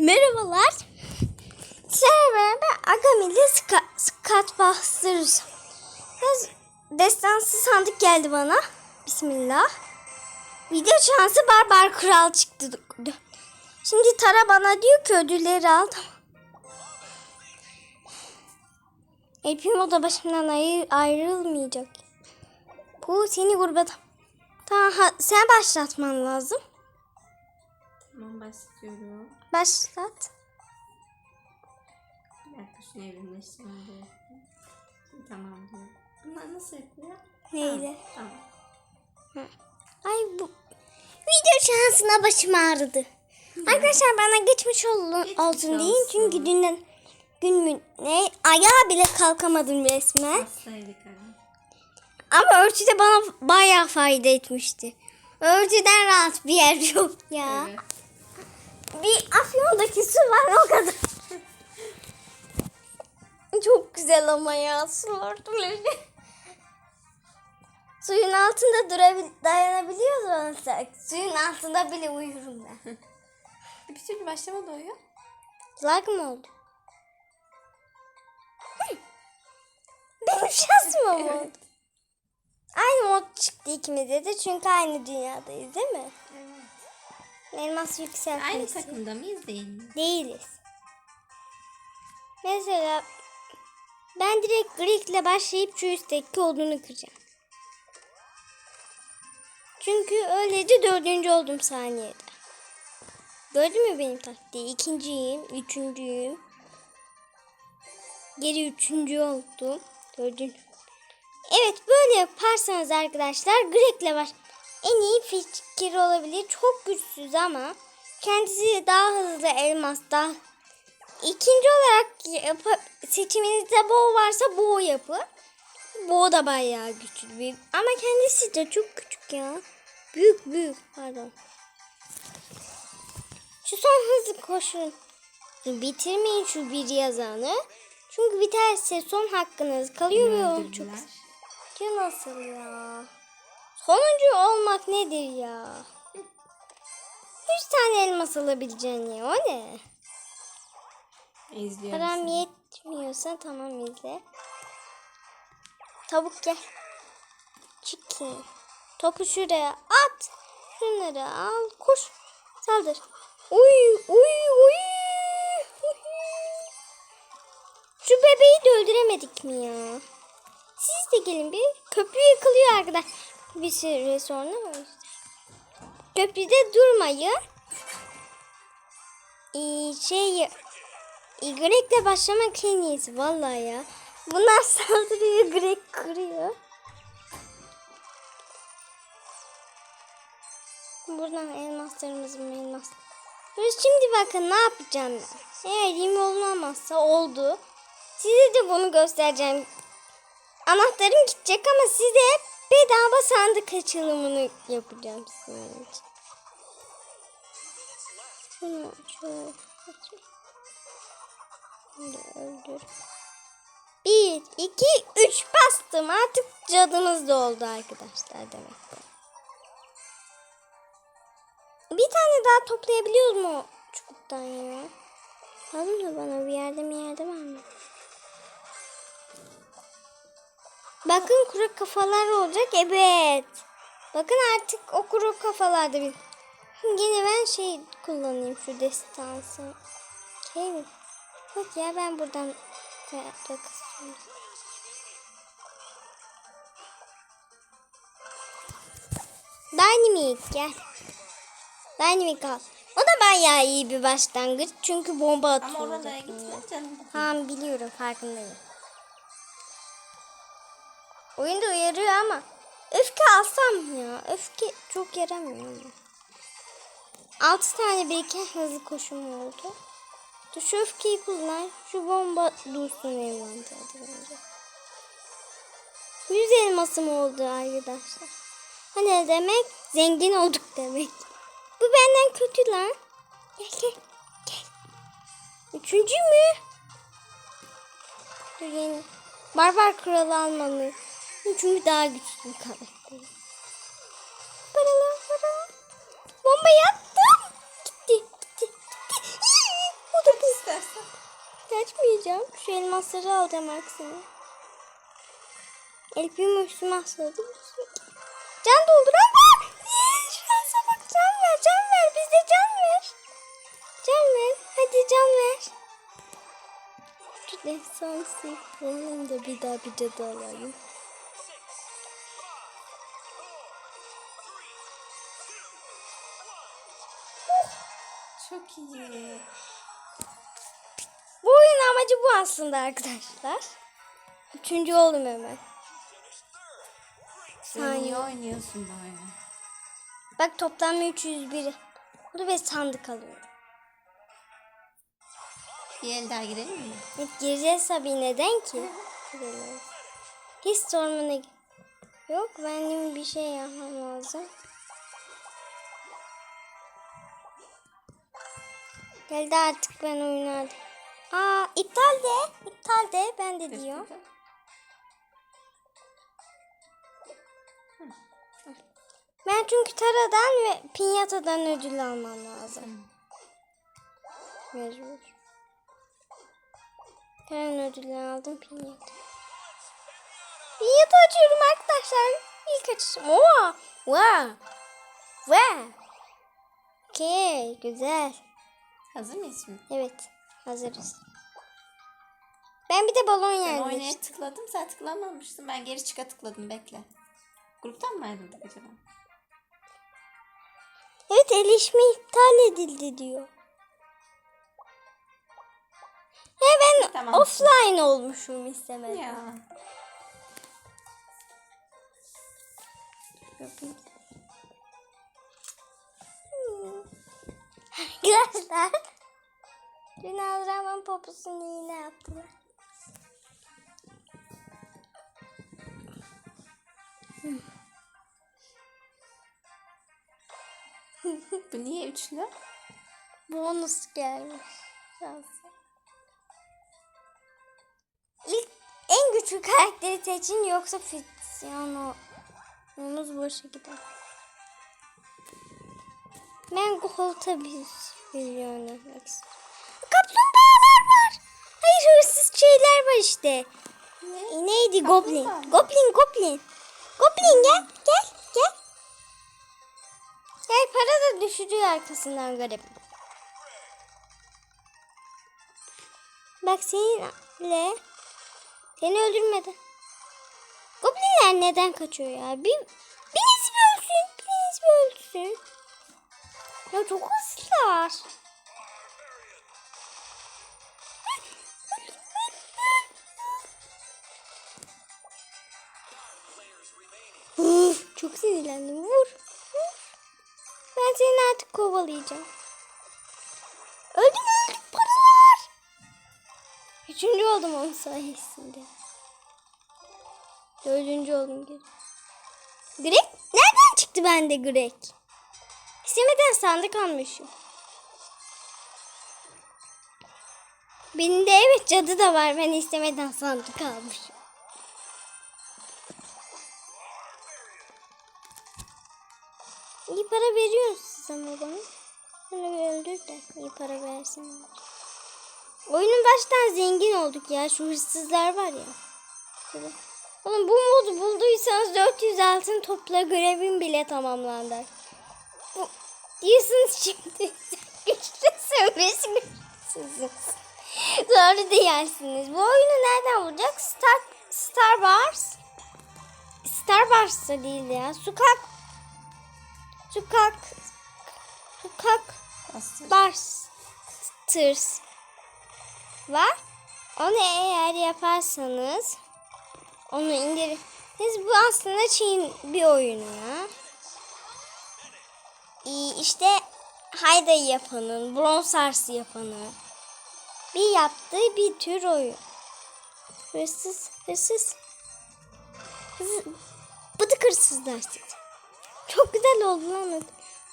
merhabalar. Sizlerle beraber Agami ile ska, skat. Biraz destansı sandık geldi bana. Bismillah. Video şansı barbar kral çıktı. Şimdi Tara bana diyor ki ödülleri al. Tamam. El Primo da başımdan ayır, ayrılmayacak. Bu seni gurbet. Tamam sen başlatman lazım. Tamam başlıyorum. Başlat. Bir dakika şunu evrimleştirmem gerekiyor. Tamam diyor. Bunlar nasıl yapıyor? Neyle? Tamam. Ay bu video şansına başım ağrıdı. Arkadaşlar bana geçmiş olun, Geçmiş olsun deyin olsun. çünkü dünden gün mü ne ayağa bile kalkamadım resmen. Ama örtü de bana bayağı fayda etmişti. Örtüden rahat bir yer yok ya. Evet. Bir afyondaki su var o kadar. Çok güzel ama ya su örtüleri. Suyun altında durabil dayanabiliyoruz olsak. Suyun altında bile uyurum ben. Bir türlü başlamadı o ya. Lag mı oldu? Benim şansım mı oldu? Aynı mod çıktı ikimize de çünkü aynı dünyadayız değil mi? Elmas Aynı yükseltmesi. takımda mıyız değil mi? Değiliz. Mesela ben direkt Greek'le başlayıp şu üstteki odunu kıracağım. Çünkü öylece dördüncü oldum saniyede. Gördün mü benim taktiği? İkinciyim, üçüncüyüm. Geri üçüncü oldum. Dördüncü. Evet böyle yaparsanız arkadaşlar Greg'le baş en iyi fikir olabilir. Çok güçsüz ama kendisi daha hızlı elmas daha İkinci olarak yapa, seçiminizde boğ varsa boğ yapın. Boğ da bayağı güçlü bir. Ama kendisi de çok küçük ya. Büyük büyük pardon. Şu son hızlı koşun. Bitirmeyin şu bir yazanı. Çünkü biterse son hakkınız kalıyor ve o çok ya nasıl ya? Sonuncu olmak nedir ya? 100 tane elmas alabileceksin ya o ne? İzliyorum Param seni. yetmiyorsa tamam izle. Tavuk gel. Chicken. Topu şuraya at. Şunları al. Koş. Saldır. Uy uy uy. Şu bebeği de öldüremedik mi ya? Siz de gelin bir. Köprü yıkılıyor arkadaş. Bir süre sonra. Köprüde durmayın. Ee, şey Grek'le başlamak en iyisi vallahi ya. Bunlar saldırıyor Grek kırıyor. Buradan elmaslarımız mı elmas? Şimdi bakın ne yapacağım ben. Eğer 20 olmamazsa oldu. Size de bunu göstereceğim. Anahtarım gidecek ama size bedava sandık açılımını yapacağım sizin için. Şunu şöyle öldür. Bir, iki, üç bastım. Artık cadımız da oldu arkadaşlar demek bu. Bir tane daha toplayabiliyor mu çubuktan ya? Lazım da bana bir yerde bir yerde var mı? Bakın kuru kafalar olacak. Evet. Bakın artık o kuru kafalarda bir. Yine ben şey kullanayım şu destansı. Şey mi? Yok ya ben buradan hayatta kısıyorum. Dynamic gel. Dynamic al. O da bayağı iyi bir başlangıç çünkü bomba atıyor. Ama oralara gitme canım. Tamam biliyorum farkındayım. Oyunda uyarıyor ama öfke alsam ya. Öfke çok yaramıyor ama. 6 tane biriken hızlı koşum oldu. Dur şu öfkeyi kullan. Şu bomba dursun envanterde bence. 100 elmasım oldu arkadaşlar. Hani ne demek? Zengin olduk demek. Bu benden kötü lan. Gel gel. Gel. Üçüncü mü? Dur yeni. Barbar kralı almalı. Çünkü daha güçlü bir karakter. Paralar paralar. Bombayı attım. Gitti gitti gitti. alacağım. Şu elmasları alacağım aksine. El primo üstüme asladı. Can dolduran var. Şansa bak can ver can ver. Bize can ver. Can ver. Hadi can ver. Şu destansı. Bunun da bir daha bir cadı alayım. İyi. Bu oyun amacı bu aslında arkadaşlar. Üçüncü oldum hemen. Sen iyi oynuyorsun bu oyunu. Bak toplam 301. Bunu ve sandık alıyorum. Bir el daha girelim mi? Evet, gireceğiz tabii neden ki? Girelim. Hiç sormana Yok benim bir şey yapmam lazım. Geldi artık ben oynadım. Aa iptal de. iptal de ben de diyor. Ben çünkü Tara'dan ve Pinyata'dan ödül almam lazım. Mecbur. Tara'nın ödülünü aldım Pinyata. Pinyata açıyorum arkadaşlar. İlk açışım. Oha! Wow! Wow! Okey, güzel. Hazır mıyız şimdi? Evet, hazırız. Ben bir de balon Ben yerleştirdim. oynaya tıkladım. Sen tıklamamışsın. Ben geri çıka tıkladım. Bekle. Gruptan mı ayrıldık acaba? Evet, erişme iptal edildi diyor. He ben Tamam. offline olmuşum istemeden. Ya. Arkadaşlar. Dün Azra'nın poposunu yine yaptılar. Bu niye üçlü? Bonus gelmiş. Şansı. İlk en güçlü karakteri seçin yoksa Fiziano. Onuz boşa gider. Ben Gold'a bir milyon etmek istiyorum. Kaplumbağalar var. Hayır hırsız şeyler var işte. Ne? Neydi Goblin? Goblin, Goblin. Goblin gel, gel, gel. Gel para da düşürüyor arkasından garip. Bak seninle seni öldürmedi. Goblinler neden kaçıyor ya? Bir, birisi bir ölsün, birisi bir ölsün. Ya çok hızlılar. Uf, çok sinirlendim. Vur. Ben seni artık kovalayacağım. Öldüm öldüm paralar. Üçüncü oldum onun sayesinde. Dördüncü oldum geri. Greg? Nereden çıktı bende Greg? İstemeden sandık almışım. Benim de evet cadı da var. Ben istemeden sandık almışım. Para veriyorsun siz ama bana. Bana bir öldür de iyi para versin. Oyunun baştan zengin olduk ya. Şu hırsızlar var ya. Oğlum bu modu bulduysanız 400 altın topla görevim bile tamamlandı. Bu, diyorsunuz şimdi güçlüsün biz güçsüzüz. Doğru diyersiniz. Bu oyunu nereden bulacak? Star, Star Wars. Star Wars da değil ya. Sokak. Sokak. Sokak. Basters var. Onu eğer yaparsanız onu indirin. Biz bu aslında Çin bir oyunu ya. İyi, işte Hayda'yı yapanın, Bronze Ars'ı yapanın bir yaptığı bir tür oyun. Hırsız, hırsız. Hırsız. Bıdık hırsızlar siz. Çok güzel oldu lan.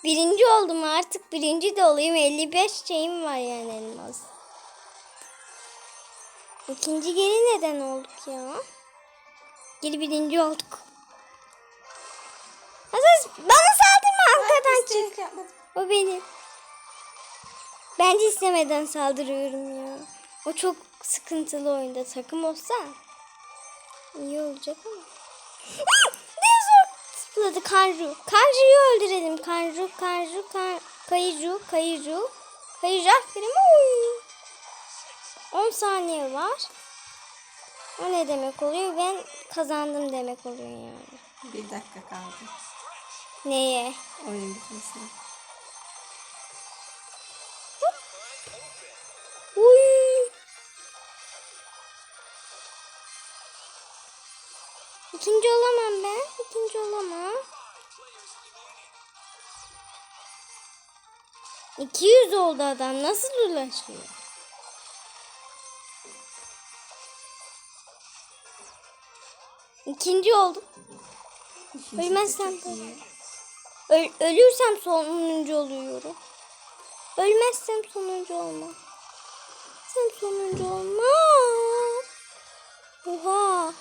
Birinci oldum artık. Birinci de olayım. 55 şeyim var yani elmas. İkinci geri neden olduk ya? Geri birinci olduk. Aziz bana saldırma arkadan çık. O benim. Bence istemeden saldırıyorum ya. O çok sıkıntılı oyunda takım olsa iyi olacak ama. Zıpladı Kanju. Kanju'yu öldürelim. Kanju, Kanju, kan, Kayıcu, Kayıcu. Kayıcu aferin. Oy. 10 saniye var. O ne demek oluyor? Ben kazandım demek oluyor yani. Bir dakika kaldı. Neye? Oyun bitmesine. İkinci olamam ben. İkinci olamam. 200 oldu adam. Nasıl ulaşıyor? İkinci oldum. Ölmezsem. Öl- ölürsem sonuncu oluyorum. Ölmezsem sonuncu olmam. Sen sonuncu olma. Oha.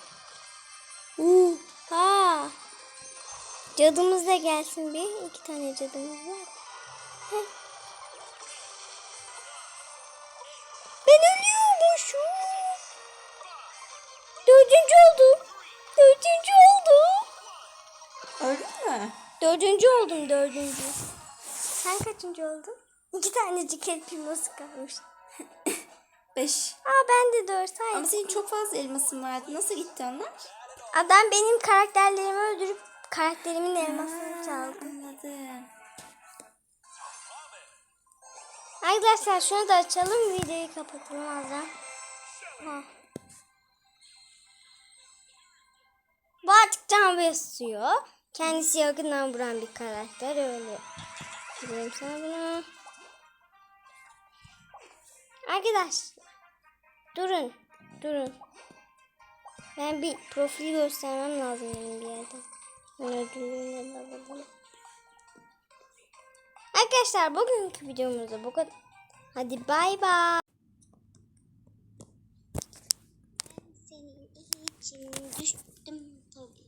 Oha. Cadımız da gelsin bir. İki tane cadımız var. Heh. Ben ölüyormuşum. Dördüncü oldum. Dördüncü oldum. Öldün mü? Dördüncü oldum dördüncü. Sen kaçıncı oldun? İki tanecik el piması kalmış. Beş. Aa ben de dört. Hayır. Ama senin çok fazla elmasın vardı. Nasıl gitti onlar? Adam benim karakterlerimi öldürüp karakterimin elmasını çaldı. Anladım. Arkadaşlar şunu da açalım videoyu kapatalım azdan. Ha. Bu artık can besliyor. Kendisi yakından vuran bir karakter öyle. Vereyim sana bunu. Arkadaşlar. Durun. Durun. Ben bir profil göstermem lazım benim bir yerden. Arkadaşlar bugünkü videomuzda bu kadar. Hadi bay bay. Senin için düştüm tabii.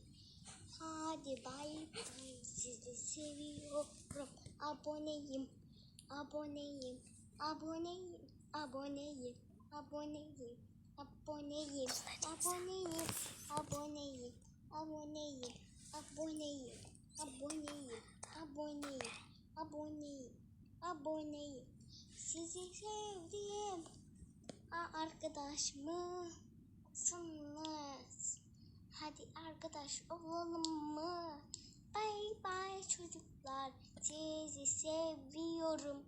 Hadi bay bay. Sizi seviyorum. Aboneyim. Aboneyim. Aboneyim. Aboneyim. Aboneyim. Aboneyim. Aboneyim. Aboneyim. Aboneyim. Aboneyim. Aboneyim. Aboneyim. Aboneyim. Aboneyim. Sizi sevdim. Aa, arkadaş mısınız? Hadi arkadaş olalım mı? Bay bay çocuklar. Sizi seviyorum.